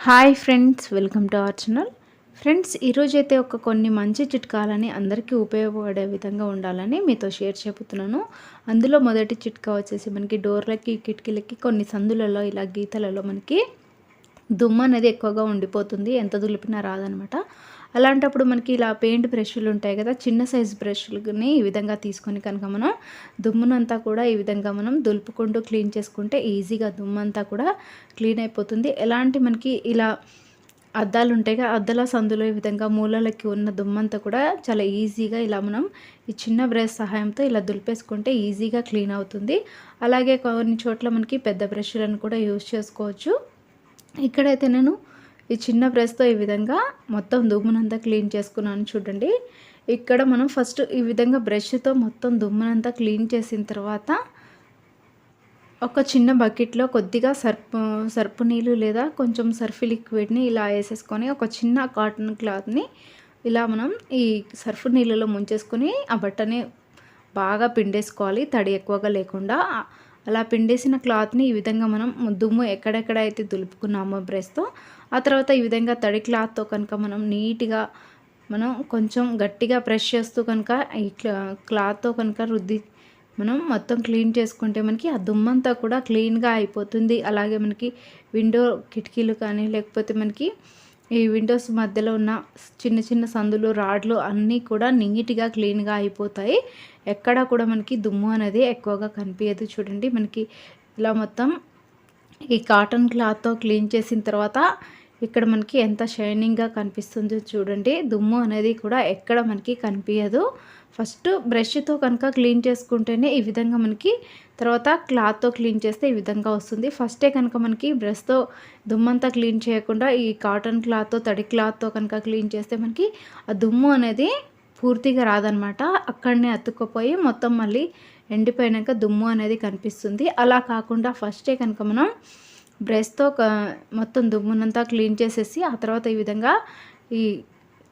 Hi friends welcome to our channel. Friends ఈరోజు అయితే ఒక కొన్ని మంచి చిట్కాలని అందరికీ ఉపయోగపడే విధంగా ఉండాలని మీతో షేర్ చెబుతున్నాను అందులో మొదటి చిట్కా వచ్చేసి మనకి డోర్లకి కిటికీలకి కొన్ని సందులలో ఇలా గీతలలో మనకి దుమ్ము అనేది ఎక్కువగా ఉండిపోతుంది. ఎంత దులిపినా రాదనమాట. అలాంటప్పుడు మనకి ఇలా పెయింట్ బ్రష్లు ఉంటాయి కదా చిన్న సైజు బ్రష్లని ఈ విధంగా తీసుకొని కనుక మనం దుమ్మునంతా కూడా ఈ విధంగా మనం దులుపుకుంటూ క్లీన్ చేసుకుంటే ఈజీగా దుమ్మంతా కూడా క్లీన్ అయిపోతుంది. ఎలాంటి మనకి ఇలా అద్దాలు ఉంటాయి కదా అద్దాల సందులో ఈ విధంగా మూలలకి ఉన్న దుమ్మంతా కూడా చాలా ఈజీగా ఇలా మనం ఈ చిన్న బ్రష్ సహాయంతో ఇలా దులిపేసుకుంటే ఈజీగా క్లీన్ అవుతుంది. అలాగే కొన్ని చోట్ల మనకి పెద్ద బ్రష్లను కూడా యూజ్ చేసుకోవచ్చు. ఇక్కడైతే నేను ఈ చిన్న బ్రష్తో ఈ విధంగా మొత్తం దుమ్మునంతా క్లీన్ చేసుకున్నాను చూడండి. ఇక్కడ మనం ఫస్ట్ ఈ విధంగా బ్రష్తో మొత్తం దుమ్మునంతా క్లీన్ చేసిన తర్వాత ఒక చిన్న బకెట్లో కొద్దిగా సర్పు సర్పు నీళ్ళు లేదా కొంచెం సర్ఫ్ లిక్విడ్ని ఇలా వేసేసుకొని ఒక చిన్న కాటన్ క్లాత్ని ఇలా మనం ఈ సర్ఫ్ నీళ్ళలో ముంచేసుకొని ఆ బట్టని బాగా పిండేసుకోవాలి. తడి ఎక్కువగా లేకుండా అలా పిండేసిన క్లాత్ని ఈ విధంగా మనం దుమ్ము ఎక్కడెక్కడ అయితే దులుపుకున్నామో బ్రష్తో ఆ తర్వాత ఈ విధంగా తడి క్లాత్తో కనుక మనం నీట్గా మనం కొంచెం గట్టిగా ప్రెష్ చేస్తూ కనుక ఈ క్లాత్తో కనుక రుద్ది మనం మొత్తం క్లీన్ చేసుకుంటే మనకి ఆ దుమ్మంతా కూడా క్లీన్గా అయిపోతుంది. అలాగే మనకి విండో కిటికీలు కానీ లేకపోతే మనకి ఈ విండోస్ మధ్యలో ఉన్న చిన్న చిన్న సందులు రాడ్లు అన్నీ కూడా నీట్గా క్లీన్గా అయిపోతాయి. ఎక్కడ కూడా మనకి దుమ్ము అనేది ఎక్కువగా కనిపించదు చూడండి. మనకి ఇలా మొత్తం ఈ కాటన్ క్లాత్తో క్లీన్ చేసిన తర్వాత ఇక్కడ మనకి ఎంత షైనింగ్గా కనిపిస్తుందో చూడండి. దుమ్ము అనేది కూడా ఎక్కడ మనకి కనిపించదు ఫస్ట్ బ్రష్తో కనుక క్లీన్ చేసుకుంటేనే ఈ విధంగా మనకి తర్వాత క్లాత్తో క్లీన్ చేస్తే ఈ విధంగా వస్తుంది. ఫస్టే కనుక మనకి బ్రష్తో దుమ్మంతా క్లీన్ చేయకుండా ఈ కాటన్ క్లాత్తో తడి క్లాత్తో కనుక క్లీన్ చేస్తే మనకి ఆ దుమ్ము అనేది పూర్తిగా రాదనమాట. అక్కడనే అతుక్కుపోయి మొత్తం మళ్ళీ ఎండిపోయాక దుమ్ము అనేది కనిపిస్తుంది. అలా కాకుండా ఫస్టే కనుక మనం బ్రష్తో మొత్తం దుమ్మునంతా క్లీన్ చేసేసి ఆ తర్వాత ఈ విధంగా ఈ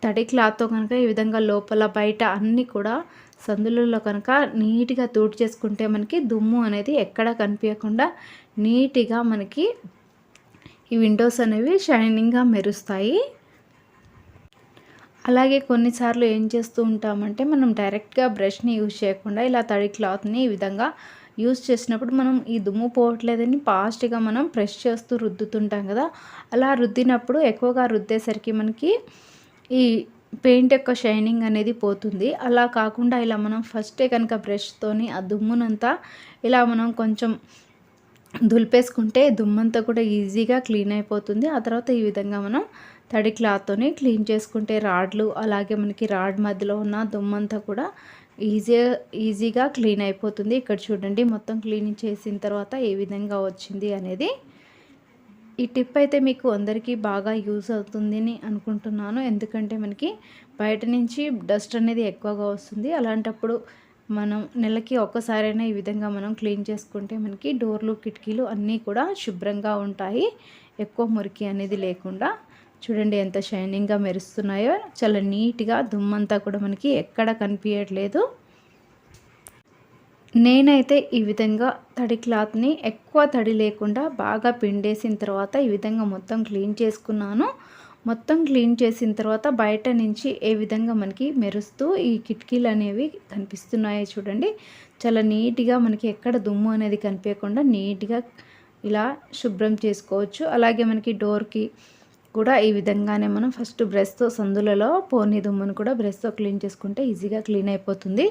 తడి క్లాత్తో కనుక ఈ విధంగా లోపల బయట అన్నీ కూడా సందులలో కనుక నీట్గా తూటి చేసుకుంటే మనకి దుమ్ము అనేది ఎక్కడ కనిపించకుండా నీట్గా మనకి ఈ విండోస్ అనేవి షైనింగ్గా మెరుస్తాయి. అలాగే కొన్నిసార్లు ఏం చేస్తూ ఉంటామంటే మనం డైరెక్ట్గా బ్రష్ని యూజ్ చేయకుండా ఇలా తడి క్లాత్ని ఈ విధంగా యూస్ చేసినప్పుడు మనం ఈ దుమ్ము పోవట్లేదని ఫాస్ట్గా మనం ప్రెష్ చేస్తూ రుద్దుతుంటాం కదా. అలా రుద్దినప్పుడు ఎక్కువగా రుద్దేసరికి మనకి ఈ పెయింట్ యొక్క షైనింగ్ అనేది పోతుంది. అలా కాకుండా ఇలా మనం ఫస్టే కనుక బ్రష్తోని ఆ దుమ్మునంతా ఇలా మనం కొంచెం దులిపేసుకుంటే దుమ్మంతా కూడా ఈజీగా క్లీన్ అయిపోతుంది. ఆ తర్వాత ఈ విధంగా మనం తడి క్లాత్తోని క్లీన్ చేసుకుంటే రాడ్లు అలాగే మనకి రాడ్ మధ్యలో ఉన్న దుమ్మంతా కూడా ఈజీ ఈజీగా క్లీన్ అయిపోతుంది. ఇక్కడ చూడండి మొత్తం క్లీనింగ్ చేసిన తర్వాత ఏ విధంగా వచ్చింది అనేది. ఈ టిప్ అయితే మీకు అందరికీ బాగా యూజ్ అవుతుందని అనుకుంటున్నాను. ఎందుకంటే మనకి బయట నుంచి డస్ట్ అనేది ఎక్కువగా వస్తుంది. అలాంటప్పుడు మనం నెలకి ఒక్కసారైనా ఈ విధంగా మనం క్లీన్ చేసుకుంటే మనకి డోర్లు కిటికీలు అన్నీ కూడా శుభ్రంగా ఉంటాయి. ఎక్కువ మురికి అనేది లేకుండా. చూడండి ఎంత షైనింగ్గా మెరుస్తున్నాయో. చాలా నీట్గా దుమ్మంతా కూడా మనకి ఎక్కడ కనిపించట్లేదు నేనైతే ఈ విధంగా తడి క్లాత్ని ఎక్కువ తడి లేకుండా బాగా పిండేసిన తర్వాత ఈ విధంగా మొత్తం క్లీన్ చేసుకున్నాను. మొత్తం క్లీన్ చేసిన తర్వాత బయట నుంచి ఏ విధంగా మనకి మెరుస్తూ ఈ కిటికీలు అనేవి కనిపిస్తున్నాయో చూడండి. చాలా నీట్గా మనకి ఎక్కడ దుమ్ము అనేది కనిపించకుండా నీట్గా ఇలా శుభ్రం చేసుకోవచ్చు. అలాగే మనకి డోర్కి కూడా ఈ విధంగానే మనం ఫస్ట్ బ్రష్తో సందులలో పోనీ దుమ్మును కూడా బ్రష్తో క్లీన్ చేసుకుంటే ఈజీగా క్లీన్ అయిపోతుంది.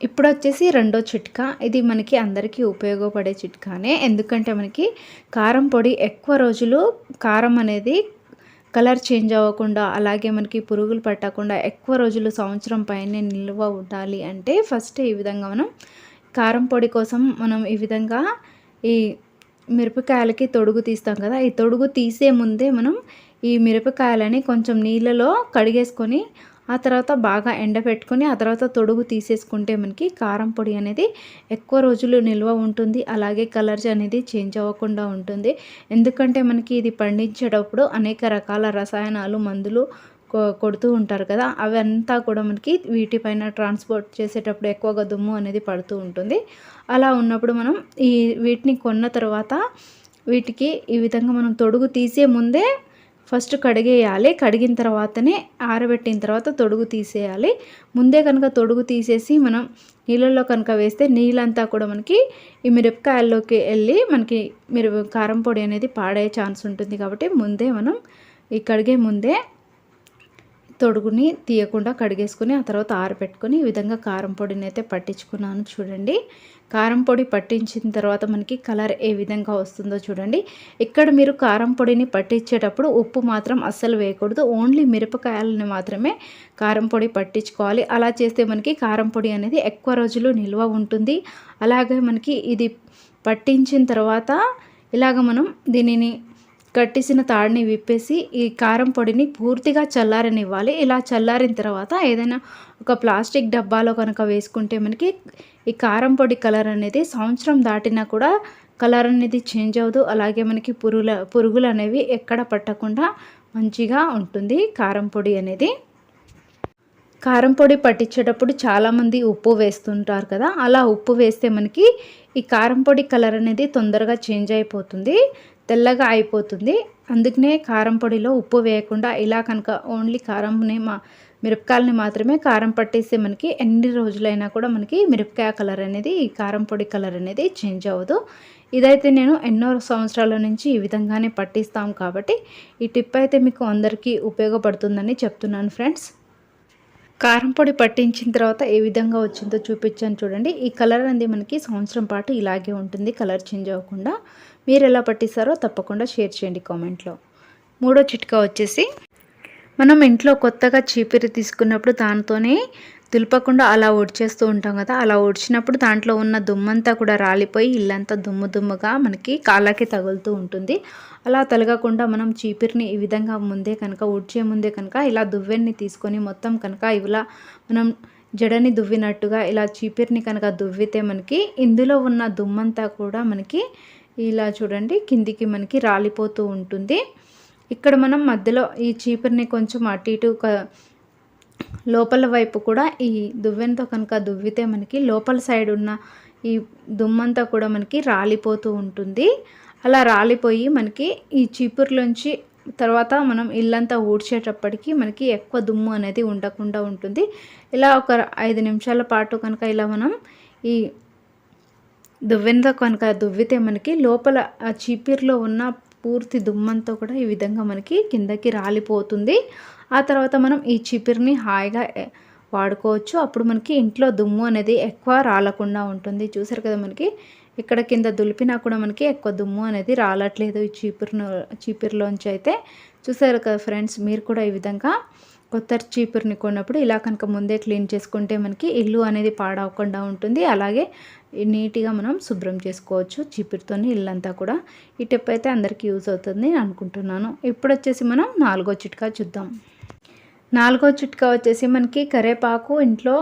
ఇప్పుడు వచ్చేసి రెండో చిట్కా. ఇది మనకి అందరికీ ఉపయోగపడే చిట్కానే. ఎందుకంటే మనకి కారం పొడి ఎక్కువ రోజులు కారం అనేది కలర్ చేంజ్ అవ్వకుండా అలాగే మనకి పురుగులు పట్టకుండా ఎక్కువ రోజులు సంవత్సరం పైనే నిల్వ ఉండాలి అంటే ఫస్ట్ ఈ విధంగా మనం కారం పొడి కోసం మనం ఈ విధంగా ఈ మిరపకాయలకి తొడుగు తీస్తాం కదా. ఈ తొడుగు తీసే ముందే మనం ఈ మిరపకాయలని కొంచెం నీళ్ళలో కడిగేసుకొని ఆ తర్వాత బాగా ఎండబెట్టుకుని ఆ తర్వాత తొడుగు తీసేసుకుంటే మనకి కారం పొడి అనేది ఎక్కువ రోజులు నిల్వ ఉంటుంది. అలాగే కలర్స్ అనేది చేంజ్ అవ్వకుండా ఉంటుంది. ఎందుకంటే మనకి ఇది పండించేటప్పుడు అనేక రకాల రసాయనాలు మందులు కొడుతూ ఉంటారు కదా. అవంతా కూడా మనకి వీటిపైన ట్రాన్స్పోర్ట్ చేసేటప్పుడు ఎక్కువగా దుమ్ము అనేది పడుతూ ఉంటుంది. అలా ఉన్నప్పుడు మనం ఈ వీటిని కొన్న తర్వాత వీటికి ఈ విధంగా మనం తొడుగు తీసే ముందే ఫస్ట్ కడిగేయాలి. కడిగిన తర్వాతనే ఆరబెట్టిన తర్వాత తొడుగు తీసేయాలి. ముందే కనుక తొడుగు తీసేసి మనం నీళ్ళల్లో కనుక వేస్తే నీళ్ళంతా కూడా మనకి ఈ మిరపకాయల్లోకి వెళ్ళి మనకి మిరప కారం పొడి అనేది పాడే ఛాన్స్ ఉంటుంది కాబట్టి ముందే మనం ఈ కడిగే ముందే తొడుగుని తీయకుండా కడిగేసుకొని ఆ తర్వాత ఆరబెట్టుకొని ఈ విధంగా కారం పొడిని అయితే పట్టించుకున్నాను చూడండి. కారం పొడి పట్టించిన తర్వాత మనకి కలర్ ఏ విధంగా వస్తుందో చూడండి. ఇక్కడ మీరు కారం పొడిని పట్టించేటప్పుడు ఉప్పు మాత్రం అస్సలు వేయకూడదు. ఓన్లీ మిరపకాయలని మాత్రమే కారం పొడి పట్టించుకోవాలి. అలా చేస్తే మనకి కారం పొడి అనేది ఎక్కువ రోజులు నిల్వ ఉంటుంది. అలాగే మనకి ఇది పట్టించిన తర్వాత ఇలాగ మనం దీనిని కట్టేసిన తాడిని విప్పేసి ఈ కారం పొడిని పూర్తిగా చల్లారనివ్వాలి. ఇలా చల్లారిన తర్వాత ఏదైనా ఒక ప్లాస్టిక్ డబ్బాలో కనుక వేసుకుంటే మనకి ఈ కారం పొడి కలర్ అనేది సంవత్సరం దాటినా కూడా కలర్ అనేది చేంజ్ అవ్వదు. అలాగే మనకి పురుగుల పురుగులు అనేవి ఎక్కడ పట్టకుండా మంచిగా ఉంటుంది కారం పొడి అనేది. కారం పొడి పట్టించేటప్పుడు చాలామంది ఉప్పు వేస్తుంటారు కదా అలా ఉప్పు వేస్తే మనకి ఈ కారం పొడి కలర్ అనేది తొందరగా చేంజ్ అయిపోతుంది. తెల్లగా అయిపోతుంది. అందుకనే కారం పొడిలో ఉప్పు వేయకుండా ఇలా కనుక ఓన్లీ కారంని మా మిరపకాయలని మాత్రమే కారం పట్టేస్తే మనకి ఎన్ని రోజులైనా కూడా మనకి మిరపకాయ కలర్ అనేది కారం పొడి కలర్ అనేది చేంజ్ అవ్వదు. ఇదైతే నేను ఎన్నో సంవత్సరాల నుంచి ఈ విధంగానే పట్టిస్తాం కాబట్టి ఈ టిప్ అయితే మీకు అందరికీ ఉపయోగపడుతుందని చెప్తున్నాను ఫ్రెండ్స్. కారం పొడి పట్టించిన తర్వాత ఏ విధంగా వచ్చిందో చూపించాను చూడండి. ఈ కలర్ అనేది మనకి సంవత్సరం పాటు ఇలాగే ఉంటుంది. కలర్ చేంజ్ అవ్వకుండా మీరు ఎలా పట్టిస్తారో తప్పకుండా షేర్ చేయండి కామెంట్లో. మూడో చిట్కా వచ్చేసి మనం ఇంట్లో కొత్తగా చీపిరి తీసుకున్నప్పుడు దానితోనే దులపకుండా అలా ఒడిచేస్తూ ఉంటాం కదా అలా ఒడిచినప్పుడు దాంట్లో ఉన్న దుమ్మంతా కూడా రాలిపోయి ఇల్లంతా దుమ్ము దుమ్ముగా మనకి కాళ్ళకి తగులుతూ ఉంటుంది. అలా తలగకుండా మనం చీపిరిని ఈ విధంగా ముందే కనుక ఉడ్చే ముందే కనుక ఇలా దువ్వెన్ని తీసుకొని మొత్తం కనుక ఇలా మనం జడని దువ్వినట్టుగా ఇలా చీపిరిని కనుక దువ్వితే మనకి ఇందులో ఉన్న దుమ్మంతా కూడా మనకి ఇలా చూడండి కిందికి మనకి రాలిపోతూ ఉంటుంది. ఇక్కడ మనం మధ్యలో ఈ చీపిరిని కొంచెం అటు ఇటు లోపల వైపు కూడా ఈ దువ్వెనతో కనుక దువ్వితే మనకి లోపల సైడ్ ఉన్న ఈ దుమ్మంతా కూడా మనకి రాలిపోతూ ఉంటుంది. అలా రాలిపోయి మనకి ఈ చీపుర్లోంచి తర్వాత మనం ఇల్లంతా ఊడ్చేటప్పటికి మనకి ఎక్కువ దుమ్ము అనేది ఉండకుండా ఉంటుంది. ఇలా ఒక ఐదు నిమిషాల పాటు కనుక ఇలా మనం ఈ దువ్వెనతో కనుక దువ్వితే మనకి లోపల ఆ చీపిరిలో ఉన్న పూర్తి దుమ్మంతా కూడా ఈ విధంగా మనకి కిందకి రాలిపోతుంది. ఆ తర్వాత మనం ఈ చిపిరిని హాయిగా వాడుకోవచ్చు. అప్పుడు మనకి ఇంట్లో దుమ్ము అనేది ఎక్కువ రాలకుండా ఉంటుంది. చూసారు కదా మనకి? ఇక్కడ కింద దులిపినా కూడా మనకి ఎక్కువ దుమ్ము అనేది రాలట్లేదు ఈ చీపురును చీపురులోంచి అయితే. చూసారు కదా ఫ్రెండ్స్ మీరు కూడా ఈ విధంగా కొత్త చీపురుని కొన్నప్పుడు ఇలా కనుక ముందే క్లీన్ చేసుకుంటే మనకి ఇల్లు అనేది పాడవకుండా ఉంటుంది. అలాగే నీట్గా మనం శుభ్రం చేసుకోవచ్చు చీపురుతోని ఇల్లంతా కూడా. ఈ టిప్ అయితే అందరికీ యూజ్ అవుతుంది అనుకుంటున్నాను. ఇప్పుడు వచ్చేసి మనం నాలుగో చిట్కా చూద్దాం. నాలుగో చిట్కా వచ్చేసి మనకి కరేపాకు ఇంట్లో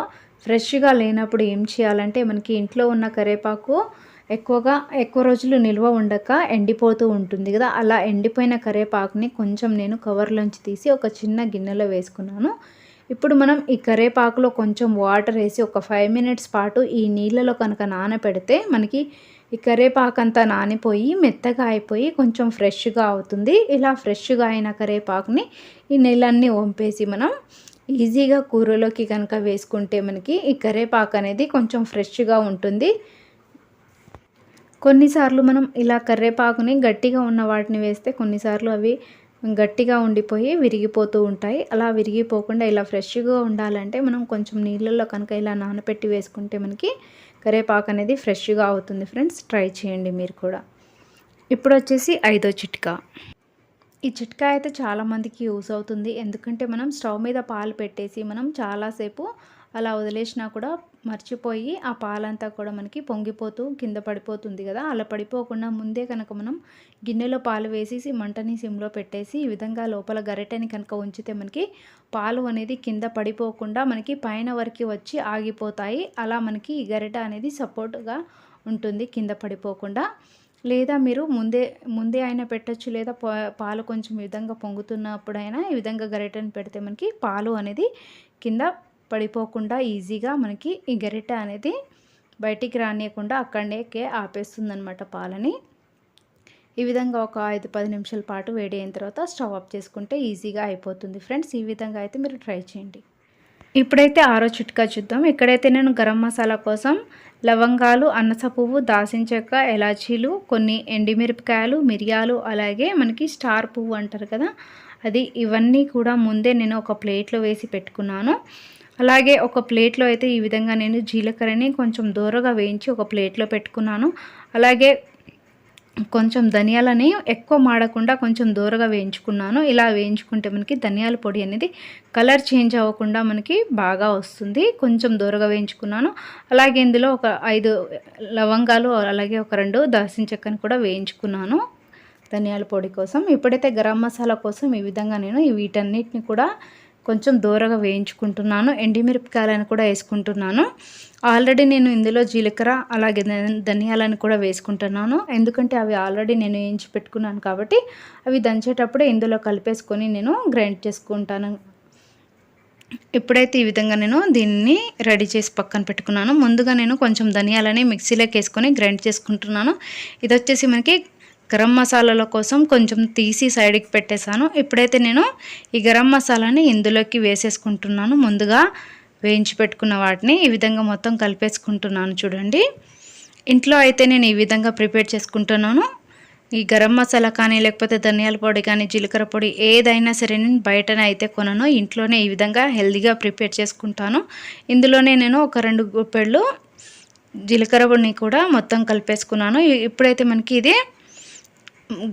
ఫ్రెష్గా లేనప్పుడు ఏం చేయాలంటే మనకి ఇంట్లో ఉన్న కరేపాకు ఎక్కువగా ఎక్కువ రోజులు నిల్వ ఉండక ఎండిపోతూ ఉంటుంది కదా. అలా ఎండిపోయిన కరేపాకుని కొంచెం నేను కవర్లోంచి తీసి ఒక చిన్న గిన్నెలో వేసుకున్నాను. ఇప్పుడు మనం ఈ కరేపాకులో కొంచెం వాటర్ వేసి ఒక ఫైవ్ మినిట్స్ పాటు ఈ నీళ్ళలో కనుక నానపెడితే మనకి ఈ కరేపాకు అంతా నానిపోయి మెత్తగా అయిపోయి కొంచెం ఫ్రెష్గా అవుతుంది. ఇలా ఫ్రెష్గా అయిన కరేపాకుని ఈ నీళ్ళన్నీ వంపేసి మనం ఈజీగా కూరలోకి కనుక వేసుకుంటే మనకి ఈ కరేపాకు అనేది కొంచెం ఫ్రెష్గా ఉంటుంది. కొన్నిసార్లు మనం ఇలా కర్రేపాకుని గట్టిగా ఉన్న వాటిని వేస్తే కొన్నిసార్లు అవి గట్టిగా ఉండిపోయి విరిగిపోతూ ఉంటాయి. అలా విరిగిపోకుండా ఇలా ఫ్రెష్గా ఉండాలంటే మనం కొంచెం నీళ్ళల్లో కనుక ఇలా నానపెట్టి వేసుకుంటే మనకి కరేపాకు అనేది ఫ్రెష్గా అవుతుంది ఫ్రెండ్స్. ట్రై చేయండి మీరు కూడా. ఇప్పుడు వచ్చేసి ఐదో చిట్కా. ఈ చిట్కా అయితే చాలామందికి యూస్ అవుతుంది. ఎందుకంటే మనం స్టవ్ మీద పాలు పెట్టేసి మనం చాలాసేపు అలా వదిలేసినా కూడా మర్చిపోయి ఆ పాలంతా కూడా మనకి పొంగిపోతూ కింద పడిపోతుంది కదా. అలా పడిపోకుండా ముందే కనుక మనం గిన్నెలో పాలు వేసేసి మంటని సిమ్లో పెట్టేసి ఈ విధంగా లోపల గరిటెని కనుక ఉంచితే మనకి పాలు అనేది కింద పడిపోకుండా మనకి పైన వరకు వచ్చి ఆగిపోతాయి. అలా మనకి ఈ గరిట అనేది సపోర్ట్గా ఉంటుంది కింద పడిపోకుండా. లేదా మీరు ముందే ముందే అయినా పెట్టచ్చు లేదా పాలు కొంచెం ఈ విధంగా పొంగుతున్నప్పుడైనా ఈ విధంగా గరిటెని పెడితే మనకి పాలు అనేది కింద పడిపోకుండా ఈజీగా మనకి ఈ గరిట అనేది బయటికి రానియకుండా అక్కడేకే ఆపేస్తుంది అనమాట పాలని. ఈ విధంగా ఒక ఐదు పది నిమిషాల పాటు వేడి అయిన తర్వాత స్టవ్ ఆఫ్ చేసుకుంటే ఈజీగా అయిపోతుంది. ఫ్రెండ్స్ ఈ విధంగా అయితే మీరు ట్రై చేయండి. ఇప్పుడైతే ఆరో చిట్కా చూద్దాం. ఇక్కడైతే నేను గరం మసాలా కోసం లవంగాలు అన్నస పువ్వు దాసిన చెక్క ఎలాచీలు కొన్ని ఎండిమిరపకాయలు మిరియాలు అలాగే మనకి స్టార్ పువ్వు అంటారు కదా అది ఇవన్నీ కూడా ముందే నేను ఒక ప్లేట్లో వేసి పెట్టుకున్నాను. అలాగే ఒక ప్లేట్లో అయితే ఈ విధంగా నేను జీలకర్రని కొంచెం దూరగా వేయించి ఒక ప్లేట్లో పెట్టుకున్నాను. అలాగే కొంచెం ధనియాలని ఎక్కువ మాడకుండా కొంచెం దూరగా వేయించుకున్నాను. ఇలా వేయించుకుంటే మనకి ధనియాల పొడి అనేది కలర్ చేంజ్ అవ్వకుండా మనకి బాగా వస్తుంది. కొంచెం దూరగా వేయించుకున్నాను. అలాగే ఇందులో ఒక ఐదు లవంగాలు అలాగే ఒక రెండు దాల్చిన చెక్కని కూడా వేయించుకున్నాను ధనియాల పొడి కోసం. ఇప్పుడైతే గరం మసాలా కోసం ఈ విధంగా నేను వీటన్నిటిని కూడా కొంచెం దూరగా వేయించుకుంటున్నాను ఎండిమిరపకాయలను కూడా వేసుకుంటున్నాను. ఆల్రెడీ నేను ఇందులో జీలకర్ర అలాగే ధనియాలను కూడా వేసుకుంటున్నాను. ఎందుకంటే అవి ఆల్రెడీ నేను వేయించి పెట్టుకున్నాను కాబట్టి అవి దంచేటప్పుడే ఇందులో కలిపేసుకొని నేను గ్రైండ్ చేసుకుంటాను. ఇప్పుడైతే ఈ విధంగా నేను దీన్ని రెడీ చేసి పక్కన పెట్టుకున్నాను. ముందుగా నేను కొంచెం ధనియాలని మిక్సీలోకి వేసుకొని గ్రైండ్ చేసుకుంటున్నాను. ఇది వచ్చేసి మనకి గరం మసాలాల కోసం కొంచెం తీసి సైడ్కి పెట్టేశాను. ఇప్పుడైతే నేను ఈ గరం మసాలాని ఇందులోకి వేసేసుకుంటున్నాను. ముందుగా వేయించి పెట్టుకున్న వాటిని ఈ విధంగా మొత్తం కలిపేసుకుంటున్నాను చూడండి. ఇంట్లో అయితే నేను ఈ విధంగా ప్రిపేర్ చేసుకుంటున్నాను. ఈ గరం మసాలా కానీ లేకపోతే ధనియాల పొడి కానీ జీలకర్ర పొడి ఏదైనా సరే నేను బయటనే అయితే కొనను. ఇంట్లోనే ఈ విధంగా హెల్దీగా ప్రిపేర్ చేసుకుంటాను. ఇందులోనే నేను ఒక రెండు గుప్పెళ్ళు జీలకర్ర పొడిని కూడా మొత్తం కలిపేసుకున్నాను. ఇప్పుడైతే మనకి ఇది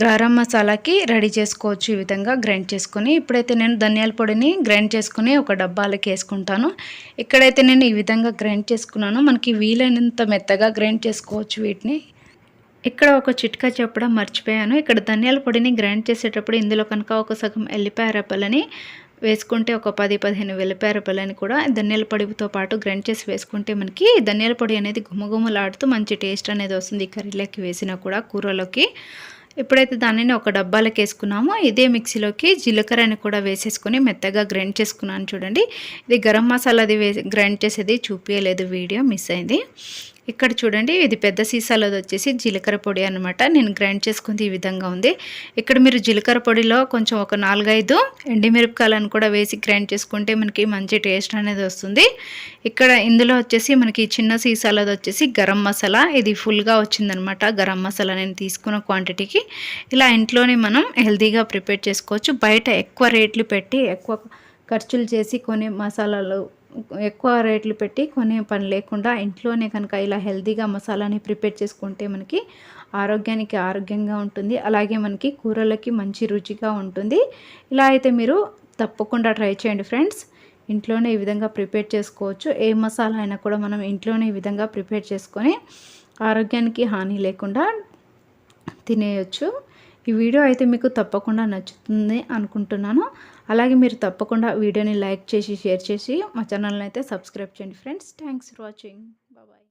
గరం మసాలాకి రెడీ చేసుకోవచ్చు ఈ విధంగా గ్రైండ్ చేసుకొని. ఇప్పుడైతే నేను ధనియాల పొడిని గ్రైండ్ చేసుకుని ఒక డబ్బాలకి వేసుకుంటాను. ఇక్కడైతే నేను ఈ విధంగా గ్రైండ్ చేసుకున్నాను. మనకి వీలైనంత మెత్తగా గ్రైండ్ చేసుకోవచ్చు వీటిని. ఇక్కడ ఒక చిట్కా చెప్పడం మర్చిపోయాను. ఇక్కడ ధనియాల పొడిని గ్రైండ్ చేసేటప్పుడు ఇందులో కనుక ఒక సగం ఎల్లిపాయ రెప్పలని వేసుకుంటే ఒక పది పదిహేను వెల్లిపాయ రెప్పలని కూడా ధనియాల పొడితో పాటు గ్రైండ్ చేసి వేసుకుంటే మనకి ధనియాల పొడి అనేది గుమ్మగుమ్మలాడుతూ మంచి టేస్ట్ అనేది వస్తుంది కర్రీలోకి వేసినా కూడా కూరలోకి. ఇప్పుడైతే దానిని ఒక డబ్బాలకు వేసుకున్నామో ఇదే మిక్సీలోకి జీలకర్రని కూడా వేసేసుకొని మెత్తగా గ్రైండ్ చేసుకున్నాను చూడండి. ఇది గరం మసాలాది వే గ్రైండ్ చేసేది చూపించలేదు వీడియో మిస్ అయింది. ఇక్కడ చూడండి ఇది పెద్ద సీసాలోది వచ్చేసి జీలకర్ర పొడి అనమాట నేను గ్రైండ్ చేసుకుంది ఈ విధంగా ఉంది. ఇక్కడ మీరు జీలకర్ర పొడిలో కొంచెం ఒక నాలుగైదు ఎండిమిరపకాయలను కూడా వేసి గ్రైండ్ చేసుకుంటే మనకి మంచి టేస్ట్ అనేది వస్తుంది. ఇక్కడ ఇందులో వచ్చేసి మనకి చిన్న సీసాలది వచ్చేసి గరం మసాలా. ఇది ఫుల్గా వచ్చిందనమాట గరం మసాలా నేను తీసుకున్న క్వాంటిటీకి ఇలా ఇంట్లోనే మనం హెల్తీగా ప్రిపేర్ చేసుకోవచ్చు. బయట ఎక్కువ రేట్లు పెట్టి ఎక్కువ ఖర్చులు చేసి కొనే మసాలాలు ఎక్కువ రేట్లు పెట్టి కొనే పని లేకుండా ఇంట్లోనే కనుక ఇలా హెల్తీగా మసాలాని ప్రిపేర్ చేసుకుంటే మనకి ఆరోగ్యానికి ఆరోగ్యంగా ఉంటుంది. అలాగే మనకి కూరలకి మంచి రుచిగా ఉంటుంది. ఇలా అయితే మీరు తప్పకుండా ట్రై చేయండి ఫ్రెండ్స్. ఇంట్లోనే ఈ విధంగా ప్రిపేర్ చేసుకోవచ్చు. ఏ మసాలా అయినా కూడా మనం ఇంట్లోనే ఈ విధంగా ప్రిపేర్ చేసుకొని ఆరోగ్యానికి హాని లేకుండా తినేయచ్చు. ఈ వీడియో అయితే మీకు తప్పకుండా నచ్చుతుంది అనుకుంటున్నాను. అలాగే మీరు తప్పకుండా వీడియోని లైక్ చేసి షేర్ చేసి మా ఛానల్ని అయితే సబ్స్క్రైబ్ చేయండి ఫ్రెండ్స్. Thanks for watching.